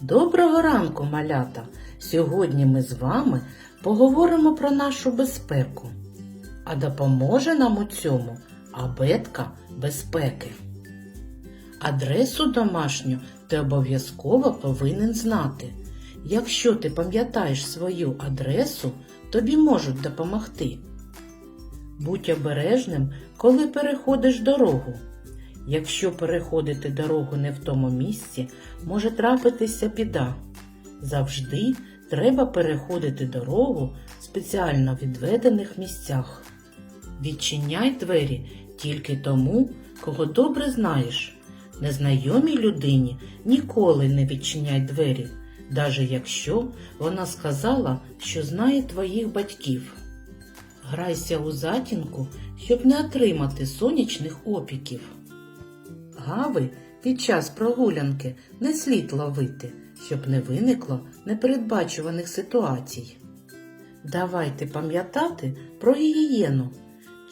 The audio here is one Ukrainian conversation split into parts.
Доброго ранку, малята! Сьогодні ми з вами поговоримо про нашу безпеку. А допоможе нам у цьому абетка безпеки. Адресу домашню ти обов'язково повинен знати. Якщо ти пам'ятаєш свою адресу, тобі можуть допомогти. Будь обережним, коли переходиш дорогу. Якщо переходити дорогу не в тому місці, може трапитися біда. Завжди треба переходити дорогу в спеціально відведених місцях. Відчиняй двері тільки тому, кого добре знаєш. Незнайомій людині ніколи не відчиняй двері, даже якщо вона сказала, що знає твоїх батьків. Грайся у затінку, щоб не отримати сонячних опіків. Гави під час прогулянки не слід ловити, щоб не виникло непередбачуваних ситуацій. Давайте пам'ятати про гігієну.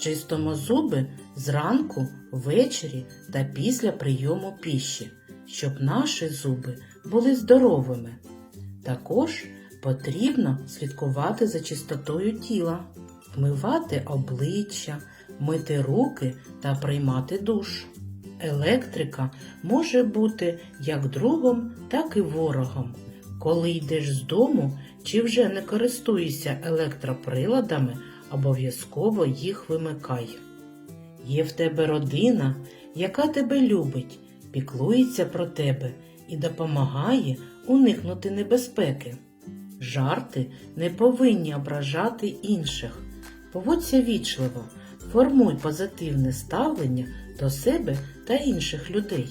Чистимо зуби зранку, ввечері та після прийому піші, щоб наші зуби були здоровими. Також потрібно слідкувати за чистотою тіла, вмивати обличчя, мити руки та приймати душ. Електрика може бути як другом, так і ворогом. Коли йдеш з дому чи вже не користуєшся електроприладами, обов'язково їх вимикай. Є в тебе родина, яка тебе любить, піклується про тебе і допомагає уникнути небезпеки. Жарти не повинні ображати інших. Поводься вічливо, формуй позитивне ставлення до себе та інших людей.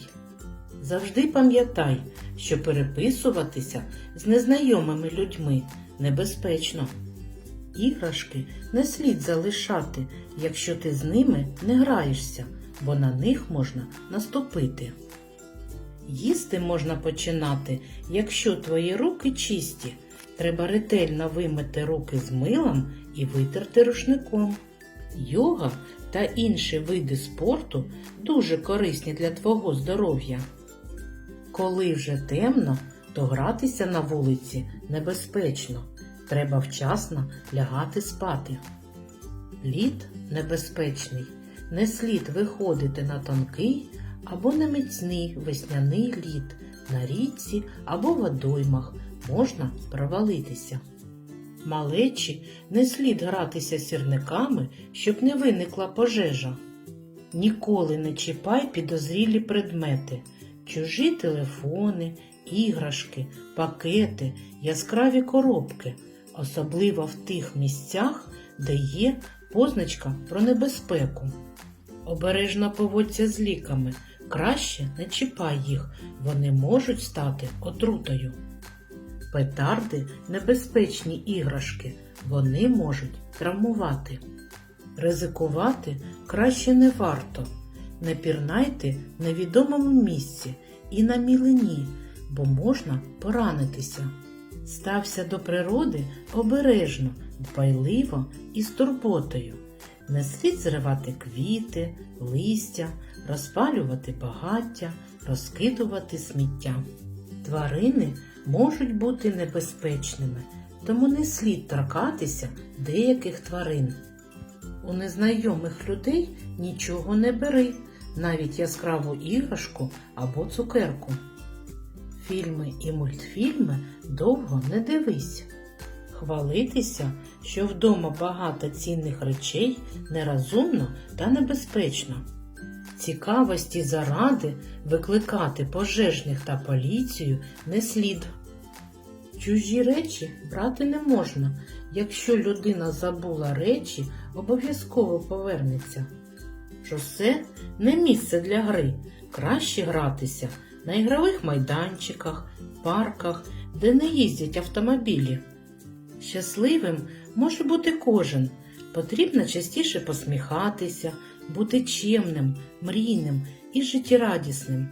Завжди пам'ятай, що переписуватися з незнайомими людьми небезпечно. Іграшки не слід залишати, якщо ти з ними не граєшся, бо на них можна наступити. Їсти можна починати, якщо твої руки чисті. Треба ретельно вимити руки з милом і витерти рушником. Йога та інші види спорту дуже корисні для твого здоров'я. Коли вже темно, то гратися на вулиці небезпечно. Треба вчасно лягати спати. Лід небезпечний. Не слід виходити на тонкий або на міцний весняний лід на річці або водоймах можна провалитися. Малечі не слід гратися сірниками, щоб не виникла пожежа. Ніколи не чіпай підозрілі предмети, чужі телефони, іграшки, пакети, яскраві коробки, особливо в тих місцях, де є позначка про небезпеку. Обережно поводься з ліками, краще не чіпай їх, вони можуть стати отрутою. Петарди небезпечні іграшки, вони можуть травмувати. Ризикувати краще не варто. Не пірнайте в невідомому місці і на мілині, бо можна поранитися. Стався до природи обережно, дбайливо і з турботою. Не слід зривати квіти, листя, розпалювати багаття, розкидувати сміття. Тварини можуть бути небезпечними, тому не слід торкатися деяких тварин. У незнайомих людей нічого не бери, навіть яскраву іграшку або цукерку. Фільми і мультфільми довго не дивись. Хвалитися, що вдома багато цінних речей нерозумно та небезпечно. Цікавості заради викликати пожежних та поліцію не слід. Чужі речі брати не можна. Якщо людина забула речі, обов'язково повернеться. Шосе не місце для гри. Краще гратися на ігрових майданчиках, парках, де не їздять автомобілі. Щасливим може бути кожен. Потрібно частіше посміхатися, бути чемним, мрійним і життєрадісним.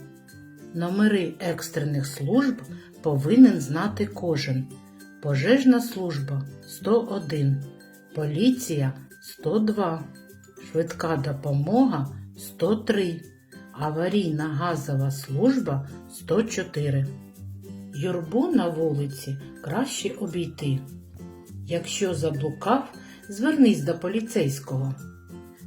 Номери екстрених служб повинен знати кожен. Пожежна служба 101, поліція 102, швидка допомога 103, аварійна газова служба 104. юрбу на вулиці краще обійти. Якщо заблукав, звернись до поліцейського.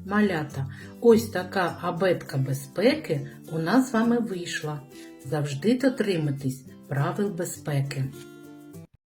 Малята, ось така абетка безпеки у нас з вами вийшла. Завжди дотримуйтесь правил безпеки.